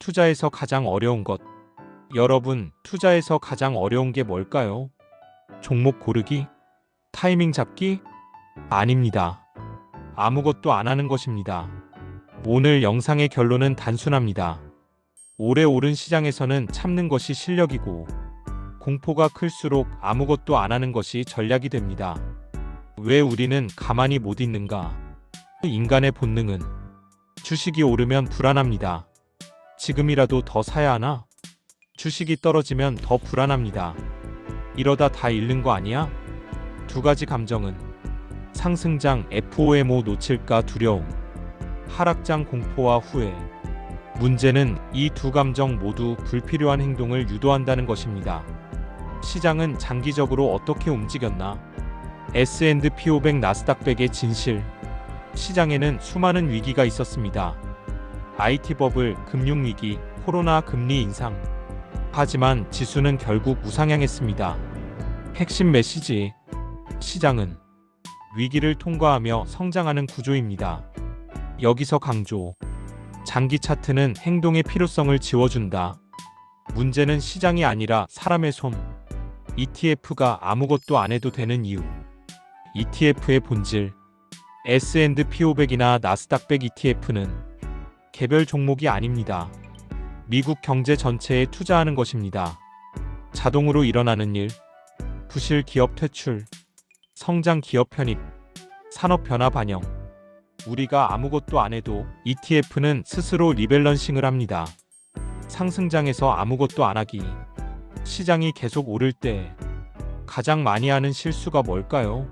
투자에서 가장 어려운 것. 여러분, 투자에서 가장 어려운 게 뭘까요? 종목 고르기? 타이밍 잡기? 아닙니다. 아무것도 안 하는 것입니다. 오늘 영상의 결론은 단순합니다. 오래 오른 시장에서는 참는 것이 실력이고, 공포가 클수록 아무것도 안 하는 것이 전략이 됩니다. 왜 우리는 가만히 못 있는가? 인간의 본능은 주식이 오르면 불안합니다. 지금이라도 더 사야 하나? 주식이 떨어지면 더 불안합니다. 이러다 다 잃는 거 아니야? 두 가지 감정은 상승장 FOMO 놓칠까 두려움, 하락장 공포와 후회. 문제는 이 두 감정 모두 불필요한 행동을 유도한다는 것입니다. 시장은 장기적으로 어떻게 움직였나? S&P 500 나스닥 100의 진실. 시장에는 수많은 위기가 있었습니다. IT 버블, 금융 위기, 코로나 금리 인상. 하지만 지수는 결국 우상향했습니다. 핵심 메시지. 시장은 위기를 통과하며 성장하는 구조입니다. 여기서 강조. 장기 차트는 행동의 필요성을 지워준다. 문제는 시장이 아니라 사람의 손. ETF가 아무것도 안 해도 되는 이유. ETF의 본질. S&P 500이나 나스닥 100 ETF는 개별 종목이 아닙니다. 미국 경제 전체에 투자하는 것입니다. 자동으로 일어나는 일, 부실 기업 퇴출, 성장 기업 편입, 산업 변화 반영. 우리가 아무것도 안 해도 ETF는 스스로 리밸런싱을 합니다. 상승장에서 아무것도 안 하기. 시장이 계속 오를 때 가장 많이 하는 실수가 뭘까요?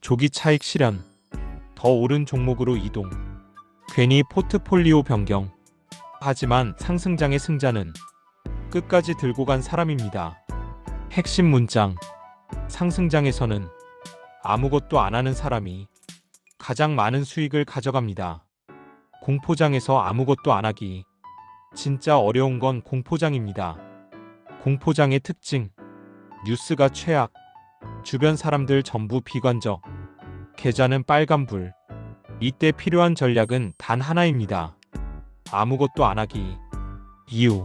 조기 차익 실현. 더 오른 종목으로 이동. 괜히 포트폴리오 변경. 하지만 상승장의 승자는 끝까지 들고 간 사람입니다. 핵심 문장. 상승장에서는 아무것도 안 하는 사람이 가장 많은 수익을 가져갑니다. 공포장에서 아무것도 안 하기. 진짜 어려운 건 공포장입니다. 공포장의 특징. 뉴스가 최악. 주변 사람들 전부 비관적. 계좌는 빨간불. 이때 필요한 전략은 단 하나입니다. 아무것도 안 하기. 이유.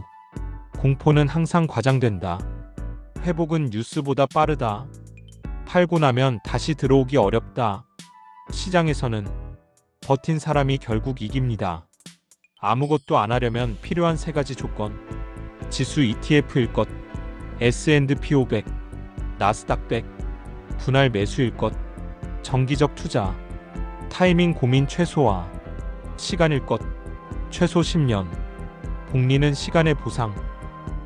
공포는 항상 과장된다. 회복은 뉴스보다 빠르다. 팔고 나면 다시 들어오기 어렵다. 시장에서는 버틴 사람이 결국 이깁니다. 아무것도 안 하려면 필요한 세 가지 조건. 지수 ETF일 것, S&P 500, 나스닥 100, 분할 매수일 것, 정기적 투자, 타이밍 고민 최소화, 시간일 것, 최소 10년, 복리는 시간의 보상.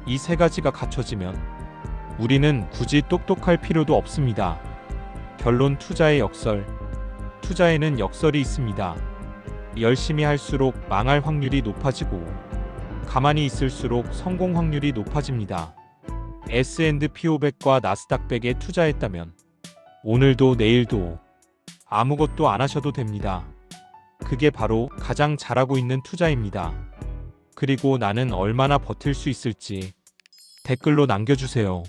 이 세 가지가 갖춰지면 우리는 굳이 똑똑할 필요도 없습니다. 결론 투자의 역설. 투자에는 역설이 있습니다. 열심히 할수록 망할 확률이 높아지고 가만히 있을수록 성공 확률이 높아집니다. S&P 500과 나스닥 100에 투자했다면 오늘도 내일도 아무것도 안 하셔도 됩니다. 그게 바로 가장 잘하고 있는 투자입니다. 그리고 나는 얼마나 버틸 수 있을지 댓글로 남겨주세요.